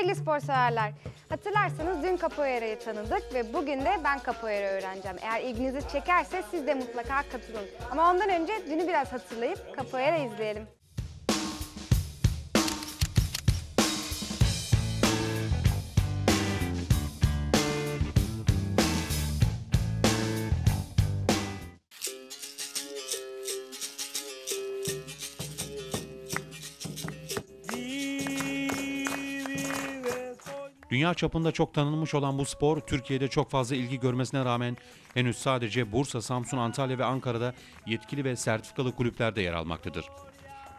Sevgili spor severler, hatırlarsanız dün capoeira'yı tanıdık ve bugün de ben capoeira öğreneceğim. Eğer ilginizi çekerse siz de mutlaka katılın. Ama ondan önce dünü biraz hatırlayıp capoeira izleyelim. Dünya çapında çok tanınmış olan bu spor Türkiye'de çok fazla ilgi görmesine rağmen henüz sadece Bursa, Samsun, Antalya ve Ankara'da yetkili ve sertifikalı kulüplerde yer almaktadır.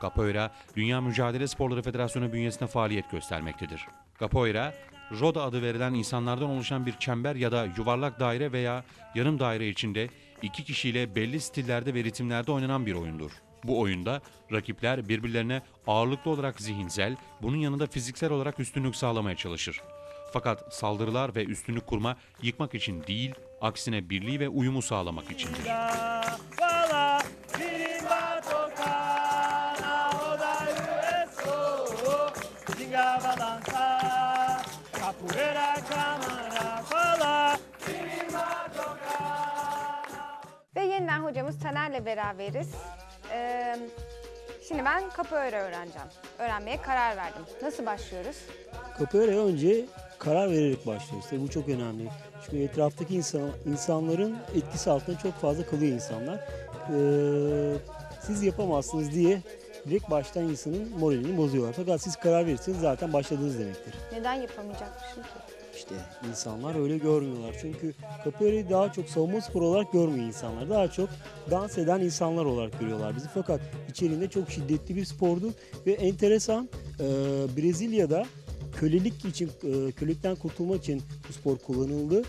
Capoeira, Dünya Mücadele Sporları Federasyonu bünyesinde faaliyet göstermektedir. Capoeira, Roda adı verilen insanlardan oluşan bir çember ya da yuvarlak daire veya yarım daire içinde iki kişiyle belli stillerde ve ritimlerde oynanan bir oyundur. Bu oyunda rakipler birbirlerine ağırlıklı olarak zihinsel, bunun yanında fiziksel olarak üstünlük sağlamaya çalışır. Fakat saldırılar ve üstünlük kurma yıkmak için değil, aksine birliği ve uyumu sağlamak içindir. Ve yeniden hocamız Taner'le beraberiz. Ee, şimdi ben capoeira öğreneceğim. Öğrenmeye karar verdim. Nasıl başlıyoruz? Capoeira'ya önce karar vererek başlıyoruz. Tabii bu çok önemli. Çünkü etraftaki insan, insanların etkisi altında çok fazla kalıyor insanlar. Ee, siz yapamazsınız diye direkt baştan insanın moralini bozuyorlar. Fakat siz karar verirseniz zaten başladınız demektir. Neden yapamayacakmışım ki? İşte insanlar öyle görmüyorlar. Çünkü capoeira'yı daha çok savunma sporu olarak görmüyor insanlar. Daha çok dans eden insanlar olarak görüyorlar bizi. Fakat içeriğinde çok şiddetli bir spordu ve enteresan e, Brezilya'da kölelik için e, kölelikten kurtulmak için bu spor kullanıldı.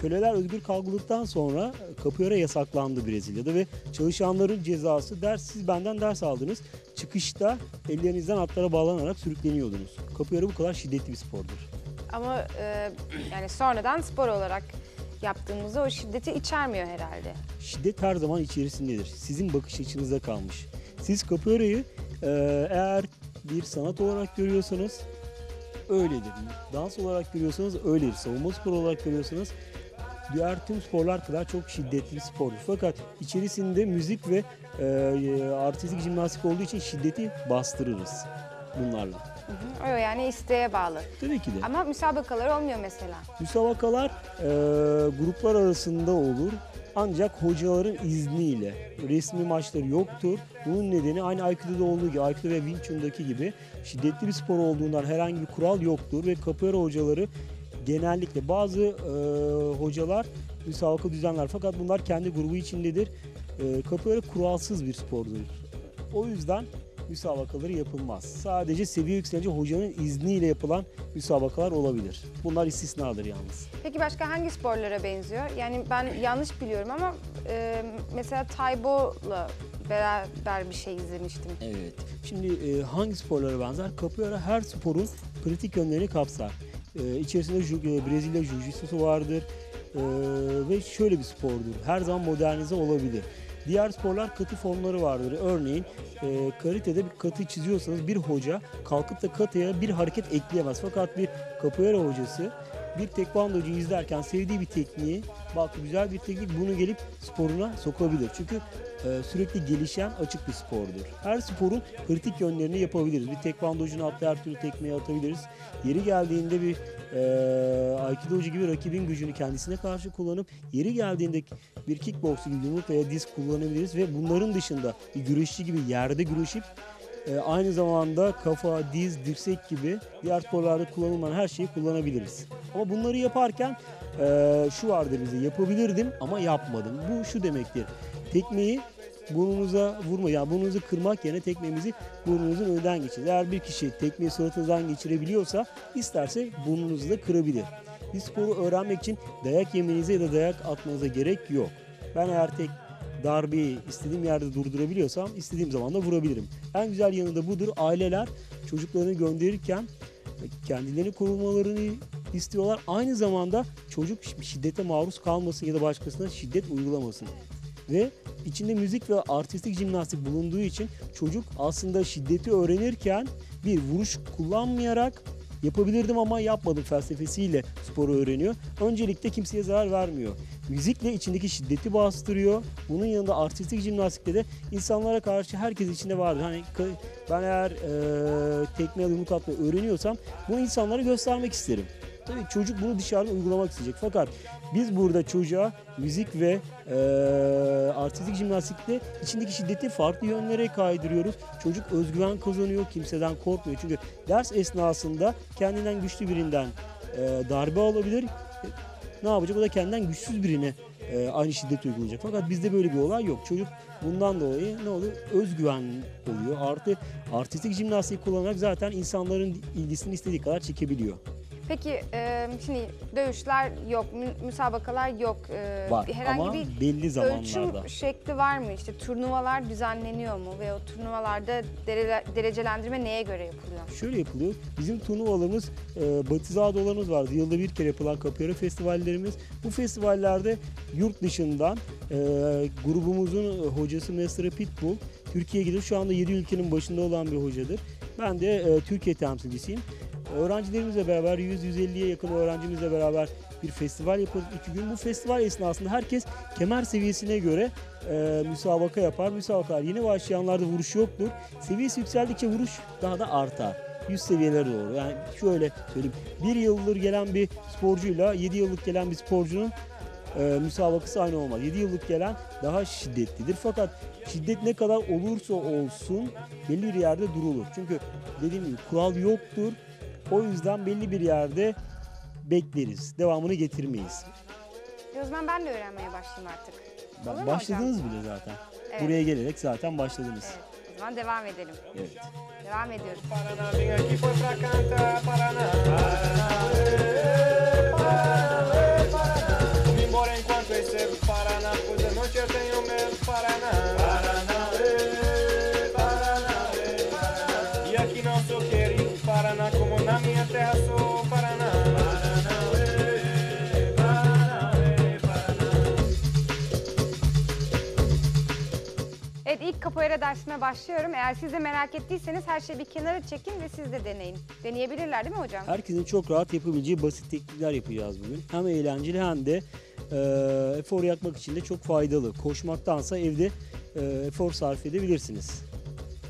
Köleler özgür kalkıldıktan sonra capoeira yasaklandı Brezilya'da ve çalışanların cezası ders siz benden ders aldınız. Çıkışta ellerinizden atlara bağlanarak sürükleniyordunuz. Capoeira bu kadar şiddetli bir spordur. Ama e, yani sonradan spor olarak yaptığımızda o şiddeti içermiyor herhalde. Şiddet her zaman içerisindedir. Sizin bakış açınıza kalmış. Siz capoeira'yı e, eğer bir sanat olarak görüyorsanız öyledir. Dans olarak görüyorsanız öyledir. Savunma sporu olarak görüyorsanız diğer tüm sporlar kadar çok şiddetli bir spordur. Fakat içerisinde müzik ve e, artistik jimnastik olduğu için şiddeti bastırırız bunlarla. O yani isteğe bağlı. Tabii ki de. Ama müsabakalar olmuyor mesela. Müsabakalar e, gruplar arasında olur. Ancak hocaların izniyle resmi maçları yoktur. Bunun nedeni aynı Aikido'da olduğu gibi, Aikido ve Wing Chun'daki gibi şiddetli bir spor olduğundan herhangi bir kural yoktur ve capoeira hocaları genellikle bazı e, hocalar müsabaka düzenler fakat bunlar kendi grubu içindedir. E, capoeira kuralsız bir spordur. O yüzden müsabakaları yapılmaz. Sadece seviye yükselince hocanın izniyle yapılan müsabakalar olabilir. Bunlar istisnadır yalnız. Peki başka hangi sporlara benziyor? Yani ben yanlış biliyorum ama e, mesela Taybo'la beraber bir şey izlemiştim. Evet. Şimdi e, hangi sporlara benzer? Capoeira her sporun pratik yönlerini kapsar. E, içerisinde e, Brezilya Jiu-Jitsu'su vardır. E, ve şöyle bir spordur. Her zaman modernize olabilir. Diğer sporlar katı formları vardır. Örneğin e, karatede bir katı çiziyorsanız bir hoca kalkıp da katıya bir hareket ekleyemez. Fakat bir capoeira hocası bir tekvandocu izlerken sevdiği bir tekniği, bak güzel bir teknik bunu gelip sporuna sokabilir. Çünkü e, sürekli gelişen açık bir spordur. Her sporun kritik yönlerini yapabiliriz. Bir tekvandocunun attığı her türlü tekmeyi atabiliriz. Yeri geldiğinde bir e, aikidocu gibi rakibin gücünü kendisine karşı kullanıp yeri geldiğinde bir kickbox gibi yumruk veya diz kullanabiliriz ve bunların dışında bir güreşçi gibi yerde güreşip e, aynı zamanda kafa, diz, dirsek gibi diğer sporlarda kullanılmayan her şeyi kullanabiliriz. Ama bunları yaparken e, şu vardır bize yapabilirdim ama yapmadım. Bu şu demektir. Tekmeyi burnunuza vurma yani burnunuzu kırmak yerine tekmemizi burnunuzun önünden geçirin. Eğer bir kişi tekmeyi suratınızdan geçirebiliyorsa isterse burnunuzu da kırabilir. Bir sporu öğrenmek için dayak yemenize ya da dayak atmanıza gerek yok. Ben eğer tek darbeyi istediğim yerde durdurabiliyorsam istediğim zaman da vurabilirim. En güzel yanı da budur. Aileler çocuklarını gönderirken kendilerini korumalarını istiyorlar. Aynı zamanda çocuk şiddete maruz kalmasın ya da başkasına şiddet uygulamasın. Ve içinde müzik ve artistik jimnastik bulunduğu için çocuk aslında şiddeti öğrenirken bir vuruş kullanmayarak yapabilirdim ama yapmadım felsefesiyle sporu öğreniyor. Öncelikle kimseye zarar vermiyor. Müzikle içindeki şiddeti bastırıyor. Bunun yanında artistik jimnastikte de insanlara karşı herkes içinde vardır. Hani ben eğer e, tekme yumruk atmayı öğreniyorsam bunu insanlara göstermek isterim. Tabii çocuk bunu dışarıda uygulamak isteyecek. Fakat biz burada çocuğa müzik ve e, artistik jimnastikte içindeki şiddeti farklı yönlere kaydırıyoruz. Çocuk özgüven kazanıyor, kimseden korkmuyor. Çünkü ders esnasında kendinden güçlü birinden e, darbe alabilir. E, Ne yapacak? O da kendinden güçsüz birine e, aynı şiddeti uygulayacak. Fakat bizde böyle bir olay yok. Çocuk bundan dolayı ne oluyor? Özgüven oluyor. Artı artistik jimnastik kullanarak zaten insanların ilgisini istediği kadar çekebiliyor. Peki e, şimdi dövüşler yok, mü- müsabakalar yok. E, Var herhangi ama bir belli zamanlarda. ölçüm şekli var mı? İşte turnuvalar düzenleniyor mu? Ve o turnuvalarda dere- derecelendirme neye göre yapılıyor? Şöyle yapılıyor. Bizim turnuvalarımız, e, batizadolarımız vardı. Yılda bir kere yapılan Capoeira festivallerimiz. Bu festivallerde yurt dışından e, grubumuzun hocası Master Pitbull Türkiye'ye gidiyor. Şu anda 7 ülkenin başında olan bir hocadır. Ben de e, Türkiye temsilcisiyim. Öğrencilerimizle beraber 100-150'ye yakın öğrencimizle beraber bir festival yapıyoruz iki gün. Bu festival esnasında herkes kemer seviyesine göre e, müsabaka yapar. Müsabakalar yeni başlayanlarda vuruş yoktur. Seviyesi yükseldikçe vuruş daha da artar. 100 seviyelere doğru. Yani şöyle söyleyeyim. Bir yıldır gelen bir sporcuyla 7 yıllık gelen bir sporcunun e, müsabakası aynı olmaz. 7 yıllık gelen daha şiddetlidir. Fakat şiddet ne kadar olursa olsun belli bir yerde durulur. Çünkü dediğim gibi kural yoktur. O yüzden belli bir yerde bekleriz. Devamını getirmeyiz. Zaman ben de öğrenmeye başlayayım artık. Mu Başladınız bile zaten. Evet. Buraya gelerek zaten başladınız. Evet. O zaman devam edelim. Evet. Devam ediyoruz. Paraná, Enquanto recebo Paraná, pois à noite eu tenho medo Paraná. Paraná, ê, Paraná, ê, Paraná. E aqui não sou querido Paraná, como na minha terra sou Paraná. Paraná, ê, Paraná, ê, Paraná. Evet ilk capoeira dersime başlıyorum. Eğer siz de merak ettiyseniz her şeyi bir kenara çekin ve siz de deneyin. Deneyebilirler değil mi hocam? Herkesin çok rahat yapabileceği basit teknikler yapacağız bugün. Hem eğlenceli hem de e, efor yakmak için de çok faydalı. Koşmaktansa evde e, efor sarf edebilirsiniz.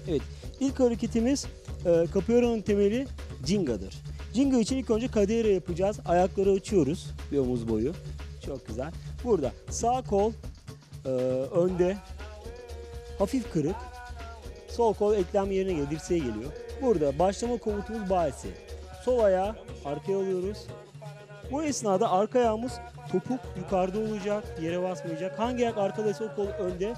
Evet, ilk hareketimiz e, capoeira'nın temeli Jinga'dır. Jinga için ilk önce kadere yapacağız. Ayakları açıyoruz bir omuz boyu. Çok güzel. Burada sağ kol e, önde, hafif kırık. Sol kol eklem yerine geliyor, dirseğe geliyor. Burada başlama komutumuz bahsi. Sol ayağı arkaya alıyoruz. Bu esnada arka ayağımız topuk yukarıda olacak, yere basmayacak. Hangi ayak arkadaysa o kol önde.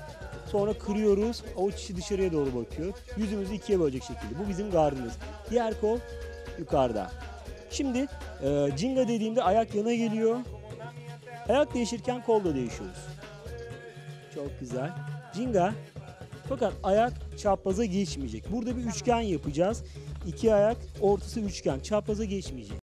Sonra kırıyoruz, avuç içi dışarıya doğru bakıyor. Yüzümüzü ikiye bölecek şekilde. Bu bizim gardımız. Diğer kol yukarıda. Şimdi e, Jinga dediğimde ayak yana geliyor. Ayak değişirken kol da değişiyoruz. Çok güzel. Jinga fakat ayak çapraza geçmeyecek. Burada bir üçgen yapacağız. İki ayak ortası üçgen. Çapraza geçmeyecek.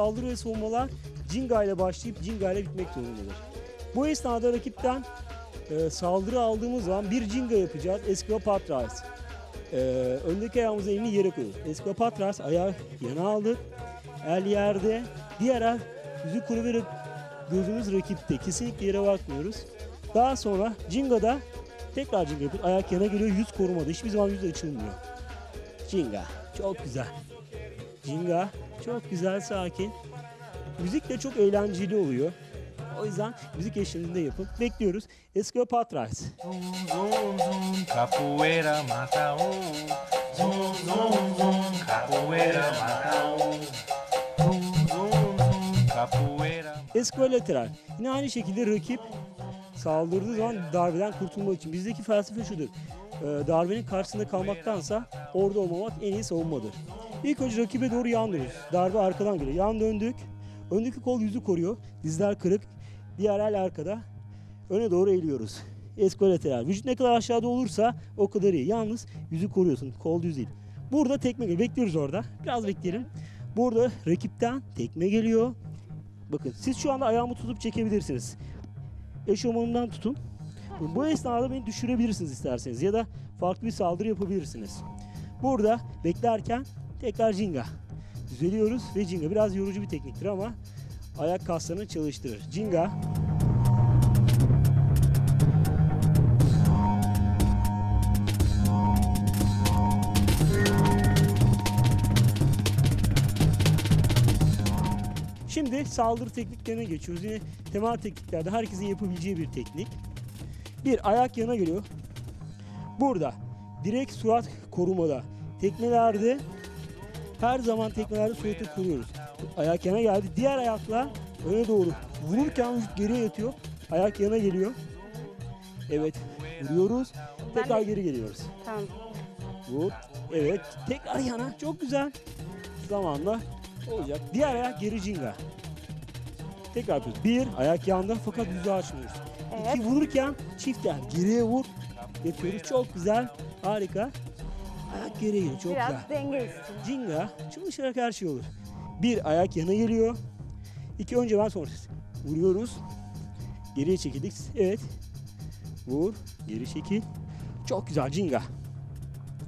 Saldırı ve savunmalar Jinga ile başlayıp Jinga ile bitmek zorundadır. Bu esnada rakipten e, saldırı aldığımız zaman bir Jinga yapacağız. Escapatras. E, öndeki ayağımızı elini yere koyuyoruz. Escapatras ayağı yana aldık. El yerde. Diğer el yüzü kuru verip gözümüz rakipte. Kesinlikle yere bakmıyoruz. Daha sonra Jinga'da tekrar Jinga yapıyoruz. Ayak yana geliyor. Yüz korumada. Hiçbir zaman yüz açılmıyor. Jinga. Çok güzel. Jinga çok güzel, sakin. Müzik de çok eğlenceli oluyor. O yüzden müzik eşliğinde yapın. Bekliyoruz. Zum, zum, capoeira mata. Zum, zum, zum, capoeira mata. Esqualateral. Yine aynı şekilde rakip saldırdığı zaman darbeden kurtulmak için. Bizdeki felsefe şudur. Ee, darbenin karşısında kalmaktansa orada olmamak en iyi savunmadır. İlk önce rakibe doğru yan dönüyoruz. Darbe arkadan geliyor. Yan döndük. Öndeki kol yüzü koruyor. Dizler kırık. Diğer el arkada. Öne doğru eğiliyoruz. eskolateral. Vücut ne kadar aşağıda olursa o kadar iyi. Yalnız yüzü koruyorsun. Kol düz değil. Burada tekme geliyor. Bekliyoruz orada. Biraz bekleyelim. Burada rakipten tekme geliyor. Bakın siz şu anda ayağımı tutup çekebilirsiniz. Eşofmanımdan tutun. Bu esnada beni düşürebilirsiniz isterseniz ya da farklı bir saldırı yapabilirsiniz. Burada beklerken tekrar cinga. Düzeliyoruz ve cinga biraz yorucu bir tekniktir ama ayak kaslarını çalıştırır. Cinga. Şimdi saldırı tekniklerine geçiyoruz. Yine temel tekniklerde herkesin yapabileceği bir teknik. Bir ayak yana geliyor. Burada direkt surat korumada. Tekmelerde her zaman tekmelerde suratı koruyoruz. Ayak yana geldi. Diğer ayakla öne doğru vururken vücut geriye yatıyor. Ayak yana geliyor. Evet. Vuruyoruz. Tekrar geri geliyoruz. Tamam. Vur. Evet. Tekrar yana. Çok güzel. Zamanla olacak. Diğer ayak geri cinga. Tekrar yapıyoruz. Bir, ayak yanda fakat yüzü açmıyoruz. Evet. İki, vururken çiftler. Geriye vur. Yapıyoruz. Çok güzel. Harika. Ayak geriye geliyor. Çok Biraz güzel. denge istiyor. Cinga çalışarak her şey olur. Bir, ayak yana geliyor. İki, önce ben sonra. Vuruyoruz. Geriye çekildik. Evet. Vur. Geri çekil. Çok güzel. Cinga.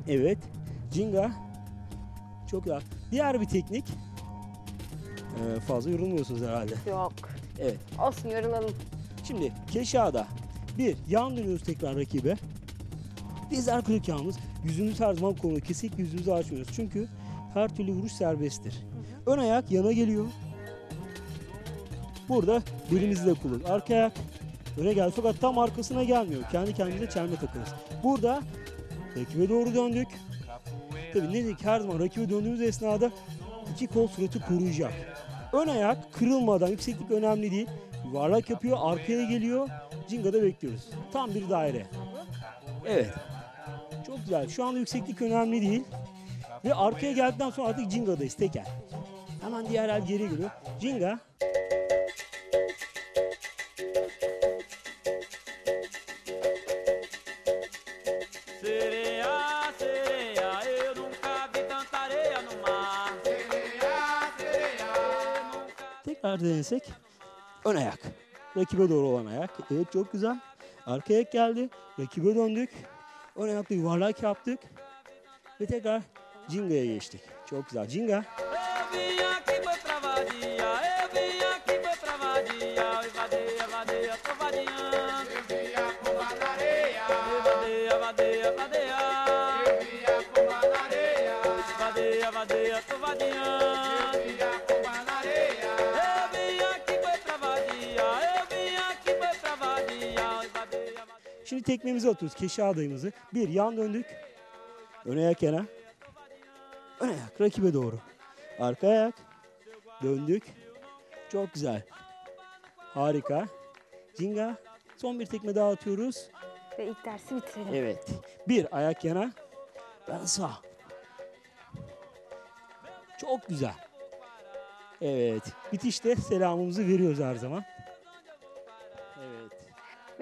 Evet. Cinga. Çok güzel. Diğer bir teknik. Ee, fazla yorulmuyorsunuz herhalde. Yok. Evet. Olsun yorulalım. Şimdi keşada bir yan dönüyoruz tekrar rakibe. Dizler kırık yalnız. Yüzümüz her zaman konu. Kesinlikle yüzümüzü açmıyoruz. Çünkü her türlü vuruş serbesttir. Ön ayak yana geliyor. Burada belimizi de kullan. Arka ayak öne geldi fakat tam arkasına gelmiyor. Kendi kendimize çelme takıyoruz. Burada rakibe doğru döndük. Tabii ne dedik her zaman rakibe döndüğümüz esnada iki kol suratı koruyacak. Ön ayak kırılmadan yükseklik önemli değil. Yuvarlak yapıyor, arkaya geliyor. Cinga'da bekliyoruz. Tam bir daire. Evet. Güzel. Şu anda yükseklik önemli değil. Ve arkaya geldikten sonra artık Cinga'dayız teker. Hemen diğer el geri geliyor. Cinga. Sereia, sereia, eu nunca vi tanta areia no mar. Tekrar denesek. Ön ayak. Rakibe doğru olan ayak. Evet çok güzel. Arka ayak geldi. Rakibe döndük. Ön ayakla yuvarlak yaptık. Ve tekrar Cinga'ya geçtik. Çok güzel. Cinga. Tekmemizi atıyoruz. Keşi adayımızı. Bir yan döndük. Ön ayak yana. Ön ayak rakibe doğru. Arka ayak. Döndük. Çok güzel. Harika. Cinga. Son bir tekme daha atıyoruz. Ve ilk dersi bitirelim. Evet. Bir ayak yana. Ben sağ. Çok güzel. Evet. Bitişte selamımızı veriyoruz her zaman.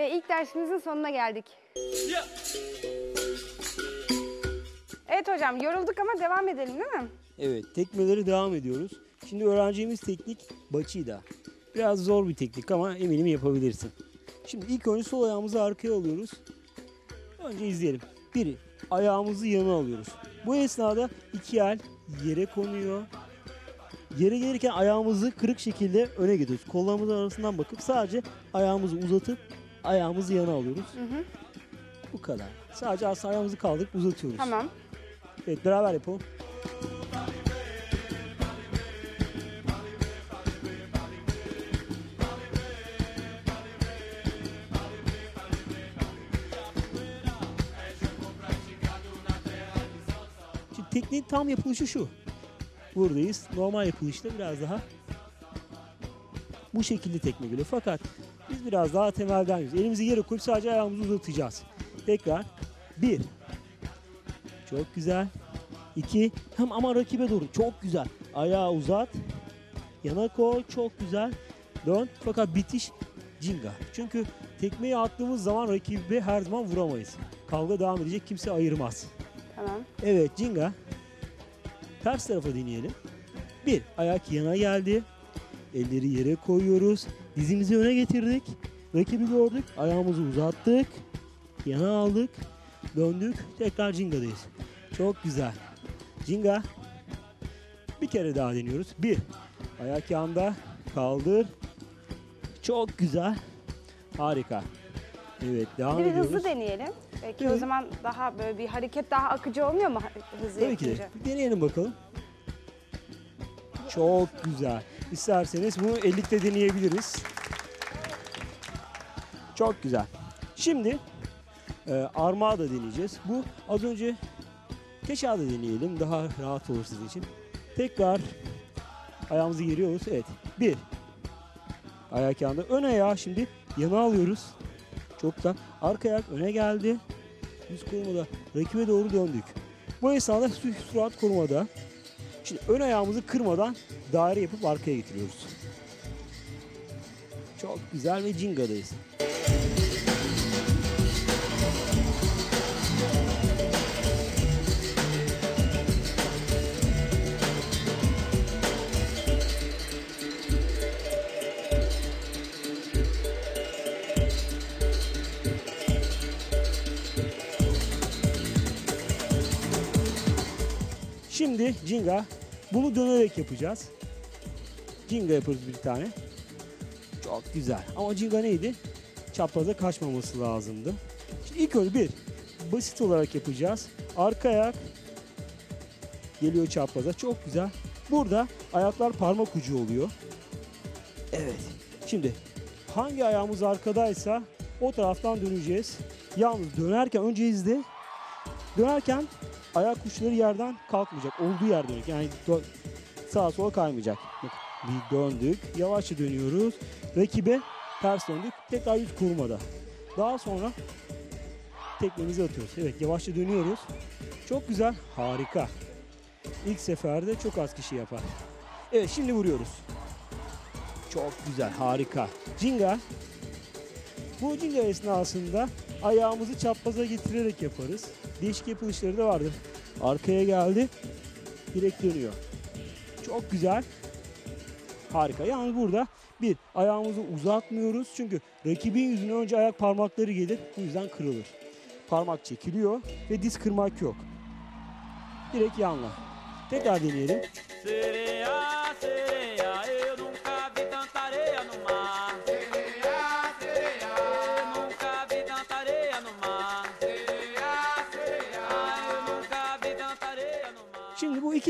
Ve ilk dersimizin sonuna geldik. Evet hocam yorulduk ama devam edelim değil mi? Evet, tekmeleri devam ediyoruz. Şimdi öğreneceğimiz teknik Bachida. Biraz zor bir teknik ama eminim yapabilirsin. Şimdi ilk önce sol ayağımızı arkaya alıyoruz. Önce izleyelim. Biri, ayağımızı yana alıyoruz. Bu esnada iki el yere konuyor. Yere gelirken ayağımızı kırık şekilde öne gidiyoruz. Kollarımızın arasından bakıp sadece ayağımızı uzatıp ayağımızı yana alıyoruz. hı. Bu kadar. Sadece aslında ayağımızı kaldırıp uzatıyoruz. Tamam. Evet beraber yapalım. Şimdi tekniğin tam yapılışı şu. Buradayız. Normal yapılışta biraz daha bu şekilde tekme geliyor. Fakat biz biraz daha temelden gidiyoruz. Elimizi yere koyup sadece ayağımızı uzatacağız. Tekrar. Bir. Çok güzel. İki. Hem ama rakibe doğru. Çok güzel. Ayağı uzat. Yana koy. Çok güzel. Dön. Fakat bitiş Cinga. Çünkü tekmeyi attığımız zaman rakibi her zaman vuramayız. Kavga devam edecek kimse ayırmaz. Tamam. Evet Cinga. Ters tarafa deneyelim. Bir, ayak yana geldi. Elleri yere koyuyoruz. Dizimizi öne getirdik. Rakibi gördük. Ayağımızı uzattık. Yana aldık. Döndük. Tekrar Cinga'dayız. Çok güzel. Cinga. Bir kere daha deniyoruz. Bir, ayak yanda. Kaldır. Çok güzel. Harika. Evet devam Bir de ediyoruz. hızlı deneyelim. Belki o Evet. zaman daha böyle bir hareket daha akıcı olmuyor mu hızlı Tabii ki de. yapınca? Bir deneyelim bakalım. Çok güzel. İsterseniz bunu ellikte deneyebiliriz. Çok güzel. Şimdi e, armağı da deneyeceğiz. Bu az önce keşağı da deneyelim. Daha rahat olur sizin için. Tekrar ayağımızı geriyoruz. Evet. Bir. Ayak yanında. Ön ayağı şimdi yana alıyoruz. Çok güzel. Arka ayak öne geldi. Yüz korumada rakibe doğru döndük. Bu esnada sürat korumada. Şimdi ön ayağımızı kırmadan daire yapıp arkaya getiriyoruz. Çok güzel ve cingadayız. Cinga bunu dönerek yapacağız. Cinga yapıyoruz bir tane. Çok güzel. Ama Cinga neydi? Çapraza kaçmaması lazımdı. Şimdi ilk önce bir basit olarak yapacağız. Arka ayak geliyor çapraza. Çok güzel. Burada ayaklar parmak ucu oluyor. Evet. Şimdi hangi ayağımız arkadaysa o taraftan döneceğiz. Yalnız dönerken önce izle. Dönerken ayak uçları yerden kalkmayacak. Olduğu yer dönük. Yani sağa sola kaymayacak. Bir döndük. Yavaşça dönüyoruz. Rakibe ters döndük. Tekrar yüz kurmada. Daha sonra tekmemizi atıyoruz. Evet yavaşça dönüyoruz. Çok güzel. Harika. İlk seferde çok az kişi yapar. Evet şimdi vuruyoruz. Çok güzel. Harika. Cinga. Bu cinga esnasında ayağımızı çapraza getirerek yaparız. Değişik yapılışları da vardır. Arkaya geldi. Direkt dönüyor. Çok güzel. Harika. Yalnız burada bir ayağımızı uzatmıyoruz. Çünkü rakibin yüzüne önce ayak parmakları gelir. Bu yüzden kırılır. Parmak çekiliyor ve diz kırmak yok. Direkt yanla. Tekrar deneyelim. Sereia,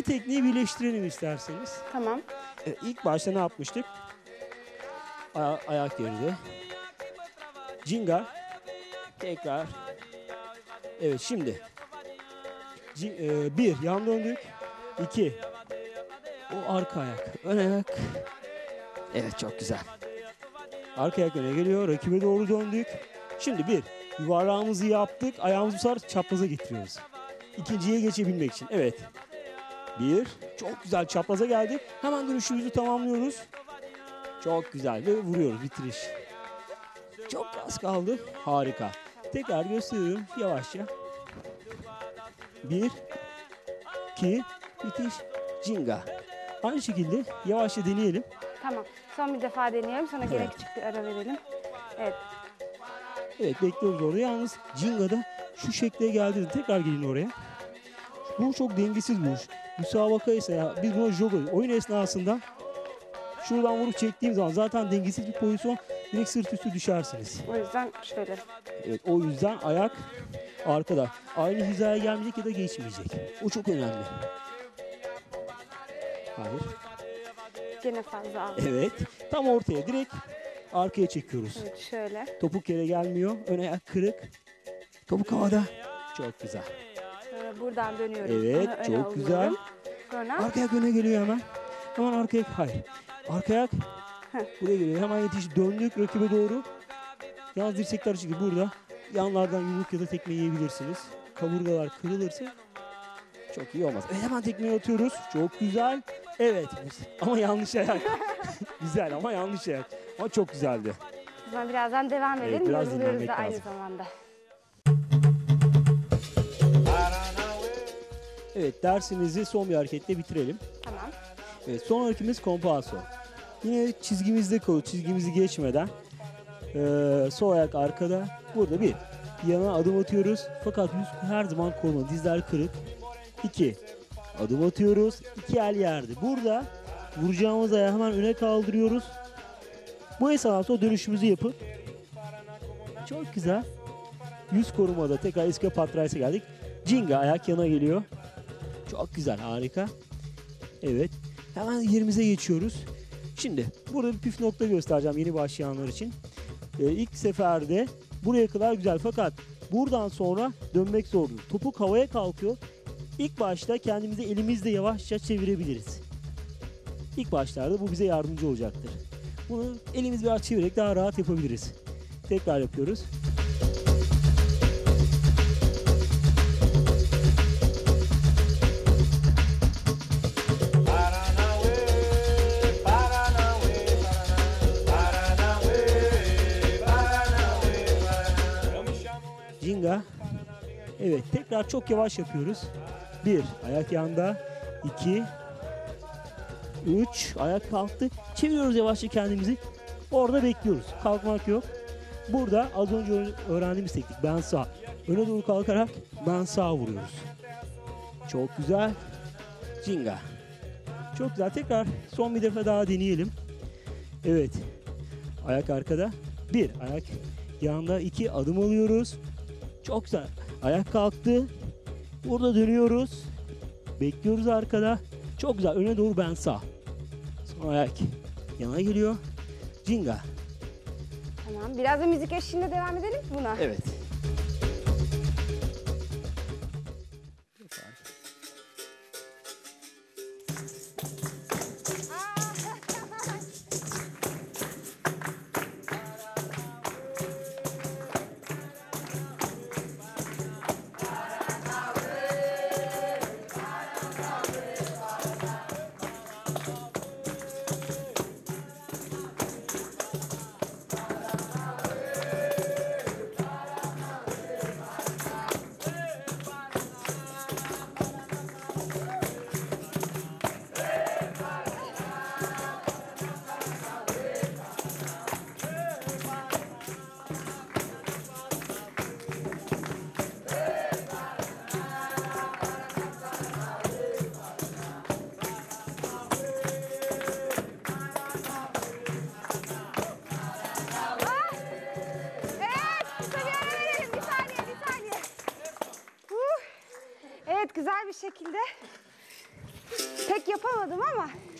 iki tekniği birleştirelim isterseniz. Tamam. Evet, ilk başta ne yapmıştık? Aya- ayak geride. Cinga. Tekrar. Evet şimdi. Cin- e, bir yan döndük. İki. O arka ayak. Ön ayak. Evet çok güzel. Arka ayak öne geliyor. Rakibe doğru döndük. Şimdi bir. Yuvarlağımızı yaptık. Ayağımızı bu sefer çapraza getiriyoruz. İkinciye geçebilmek için. Evet. Bir. Çok güzel çapraza geldik. Hemen dönüşümüzü tamamlıyoruz. Çok güzel ve vuruyoruz bitiriş. Çok az kaldı. Harika. Tekrar gösteriyorum yavaşça. Bir, iki, bitiş, cinga. Aynı şekilde yavaşça deneyelim. Tamam. Son bir defa deneyelim. Sonra gene Evet. küçük bir ara verelim. Evet. Evet bekliyoruz orada. Yalnız Cinga'da şu şekle geldi. Tekrar gelin oraya. Bu çok dengesiz bu. Müsabaka ise ya biz buna jogo oyun esnasında şuradan vurup çektiğim zaman zaten dengesiz bir pozisyon direkt sırt üstü düşersiniz. O yüzden şöyle. Evet o yüzden ayak arkada. Aynı hizaya gelmeyecek ya da geçmeyecek. O çok önemli. Hayır. Gene fazla al. Evet. Tam ortaya direkt arkaya çekiyoruz. Evet şöyle. Topuk yere gelmiyor. Ön ayak kırık. Topuk havada. Çok güzel. Buradan dönüyorum. Evet, öne çok alıyorum. güzel. Sonra Arka ayak öne geliyor hemen. Hemen arka ayak. Hayır. Arka ayak buraya geliyor. Hemen yetiş. Döndük rakibe doğru. Yalnız dirsekler açık. Burada yanlardan yumruk ya da tekme yiyebilirsiniz. Kaburgalar kırılırsa çok iyi olmaz. Evet, hemen tekmeyi atıyoruz. Çok güzel. Evet. Ama yanlış ayak. güzel ama yanlış ayak. Ama çok güzeldi. O zaman birazdan devam Evet, edelim. biraz Yoruluyoruz dinlenmek da aynı lazım. zamanda. Evet dersimizi son bir hareketle bitirelim. Tamam. Evet son hareketimiz kompaso. Yine çizgimizde kalıyor. Çizgimizi geçmeden eee sol ayak arkada. Burada bir yana adım atıyoruz. Fakat yüz her zaman koluna dizler kırık. İki adım atıyoruz. İki el yerde. Burada vuracağımız ayağı hemen öne kaldırıyoruz. Bu esnada dönüşümüzü yapıp çok güzel. Yüz korumada tekrar eski patraysa geldik. Cinga ayak yana geliyor. Çok güzel harika. Evet. Hemen yerimize geçiyoruz. Şimdi burada bir püf nokta göstereceğim yeni başlayanlar için. Ee, ilk seferde buraya kadar güzel fakat buradan sonra dönmek zordur. Topuk havaya kalkıyor. İlk başta kendimizi elimizle yavaşça çevirebiliriz. İlk başlarda bu bize yardımcı olacaktır. Bunu elimiz biraz çevirerek daha rahat yapabiliriz. Tekrar yapıyoruz. Tekrar çok yavaş yapıyoruz. Bir ayak yanda. iki, Üç ayak kalktı. Çeviriyoruz yavaşça kendimizi. Orada bekliyoruz. Kalkmak yok. Burada az önce öğ- öğrendiğimiz teknik. Ben sağ. Öne doğru kalkarak ben sağ vuruyoruz. Çok güzel. Jinga. Çok güzel. Tekrar son bir defa daha deneyelim. Evet. Ayak arkada. Bir. Ayak yanda. iki adım alıyoruz. Çok güzel. Ayak kalktı. Burada dönüyoruz. Bekliyoruz arkada. Çok güzel. Öne doğru ben sağ. Sonra ayak yana geliyor. Jinga. Tamam. Biraz da müzik eşliğinde devam edelim mi buna? Evet,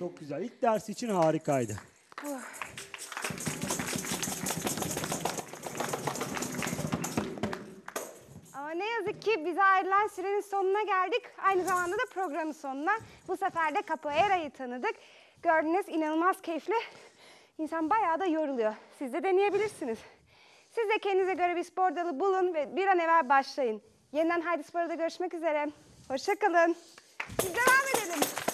Çok güzel. İlk ders için harikaydı. ama ne yazık ki bize ayrılan sürenin sonuna geldik. Aynı zamanda da programın sonuna. Bu sefer de Capoeira'yı tanıdık. Gördünüz inanılmaz keyifli. İnsan bayağı da yoruluyor. Siz de deneyebilirsiniz. Siz de kendinize göre bir spor dalı bulun ve bir an evvel başlayın. Yeniden Haydi Spor'da görüşmek üzere. Hoşçakalın. Biz devam edelim.